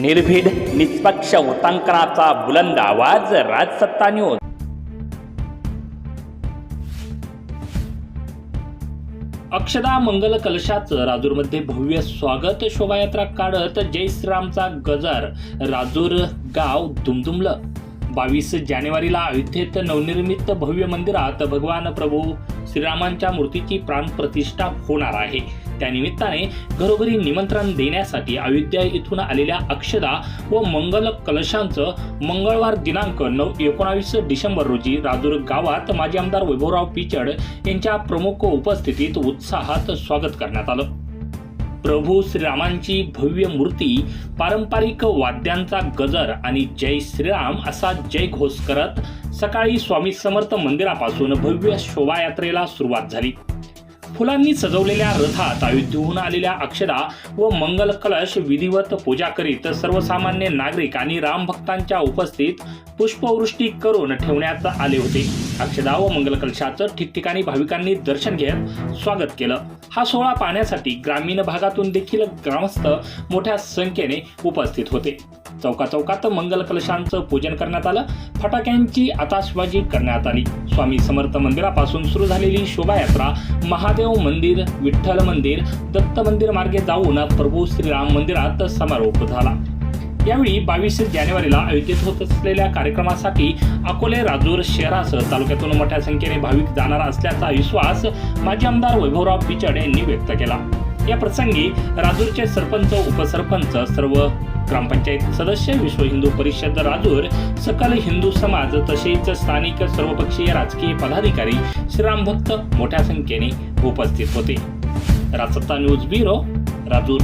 निर्भीड निष्पक्ष वृत्तांकनाचा बुलंद आवाज राजसत्ता न्यूज अक्षदा मंगल कलशाचं राजूरमध्ये भव्य स्वागत शोभायात्रा काढत जय श्रीरामचा गजर राजूर गाव दुमदुमलं. बावीस जानेवारीला अयोध्येत नवनिर्मित भव्य मंदिरात भगवान प्रभू श्रीरामांच्या मूर्तीची प्राणप्रतिष्ठा होणार आहे. त्यानिमित्ताने घरोघरी निमंत्रण देण्यासाठी अयोध्या इथून आलेल्या अक्षदा व मंगल कलशांचं मंगळवार दिनांक नऊ एकोणावीस डिसेंबर रोजी राजूर गावात माजी आमदार वैभवराव पिचड यांच्या प्रमुख उपस्थितीत उत्साहात स्वागत करण्यात आलं. प्रभू श्रीरामांची भव्य मूर्ती पारंपरिक वाद्यांचा गजर आणि जय श्रीराम असा जय घोष करत सकाळी स्वामी समर्थ मंदिरापासून भव्य शोभायात्रेला सुरुवात झाली. फुलांनी सजवलेल्या रथात अयोध्येहून आलेल्या अक्षदा व मंगल कलश विधिवत पूजा करीत सर्वसामान्य नागरिक आणि रामभक्तांच्या उपस्थित पुष्पवृष्टी करून ठेवण्यात आले होते. अक्षदा व मंगल कलशाचं ठिकठिकाणी भाविकांनी दर्शन घेत स्वागत केलं. हा सोहळा पाहण्यासाठी ग्रामीण भागातून देखील ग्रामस्थ मोठ्या संख्येने उपस्थित होते. चौका चौकात मंगल कलशांचं पूजन करण्यात आलं. फटाक्यांची आताशबाजी करण्यात आली. स्वामी समर्थ मंदिरापासून सुरू झालेली शोभायात्रा महादेव मंदिर विठ्ठल मंदिर दत्त मंदिर मार्गे जाऊन प्रभू श्रीराम मंदिरात समारोप झाला. यावेळी बावीस जानेवारीला आयोजित होत असलेल्या कार्यक्रमासाठी अकोले राजूर शहरासह तालुक्यातून मोठ्या संख्येने भाविक जाणार असल्याचा विश्वास माजी आमदार वैभवराव पिचड यांनी व्यक्त केला. या प्रसंगी राजूरचे सरपंच उपसरपंच सर्व ग्रामपंचायत सदस्य विश्व हिंदू परिषद राजूर सकल हिंदू समाज तसेच स्थानिक सर्वपक्षीय राजकीय पदाधिकारी श्रीराम भक्त मोठ्या संख्येने उपस्थित होते. Rajsatta news bureau Rajur.